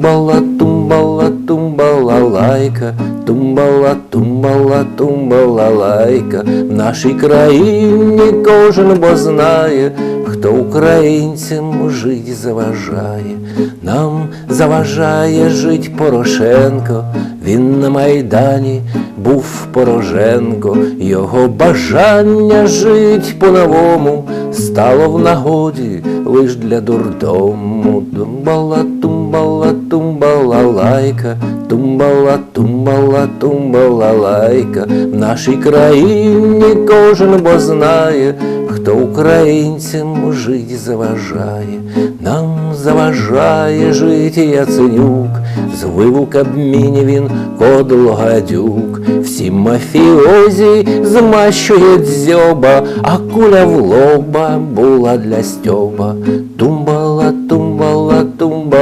Тумбала, тумбала, тумбала лайка, тумбала, тумбала, тумбала лайка. В нашій країні кожен бо знає, хто українцям жить заважає. Нам заважає жить Порошенко, він на Майдані був Пороженко, його бажання жить по-новому стало в нагоді лиш для дурдому. Тумбала лайка, тумбала, тумбала, тумбала лайка. В нашій країні кожен бо знає, хто українцям жить заважає. Нам заважає жити Яценюк, звив у Кабміні він кодло гадюк. Всі мафіозі змащує дзьоба, а куля в лоба була для стьоба. Тумбала, тумбала,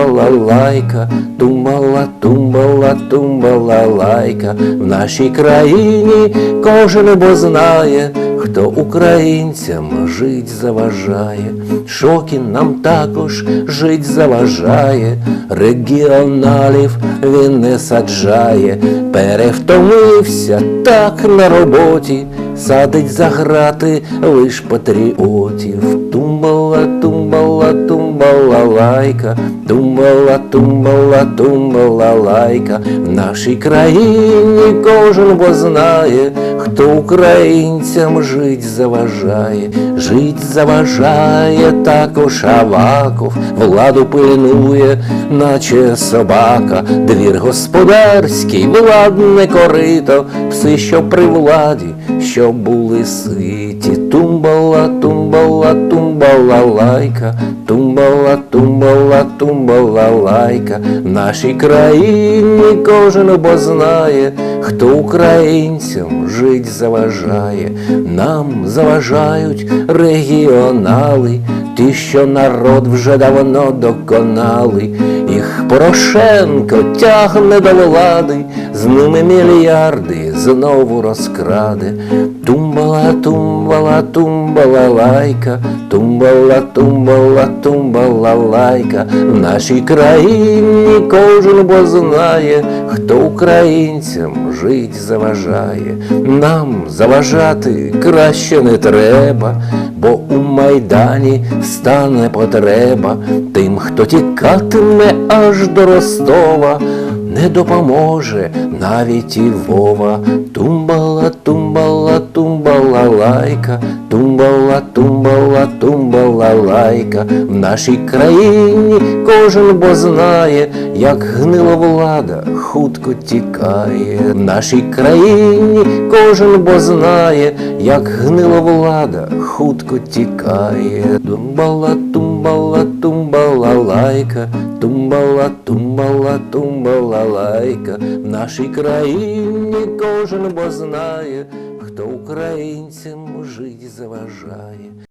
тумбала лайка, тумбала, тумбала, тумбала лайка. В нашій країні кожен бо знає, хто українцям жить заважає. Шокін нам також жить заважає, регіоналів він не саджає, перевтомився так на роботі, садить за грати лиш патріотів. Тумбала, тумбала, тумбала лайка, тумбала, тумбала, тумбала лайка. В нашій країні кожен бо знає, хто українцям жить заважає, жить заважає також Аваков, владу пильнує, наче собака, двір господарський, владне корито, пси, що при владі, що були ситі, тумбала, тумбала, тумбала лайка, тумбала, тумбала, тумбала лайка. В нашій країні кожен бо знає, хто українцям жить заважає. Нам заважають регіонали, ті, що народ вже давно доконали. Їх Порошенко тягне до влади, з ними мільярди знову розкраде. Тумбала, тумбала, тумбала лайка, тумбала, тумбала, тумбала лайка. В нашій країні кожен бо знає, хто українцям жить заважає. Нам заважати краще не треба, бо у майдані стане потреба тим, хто тікатиме аж до Ростова. Не допоможе навіть і Вова. Тумбала, тумбала, тумбала лайка, тумбала, тумбала, тумбала лайка. В нашій країні кожен бо знає, як гнила влада хутко тікає. В нашій країні кожен бо знає, як гнила влада хутко тікає. Тумбала, тумбала, тумбала лайка, тумбала, тумбала, тумбала лайка. В нашій країні кожен бо знає, хто українцям жить заважає.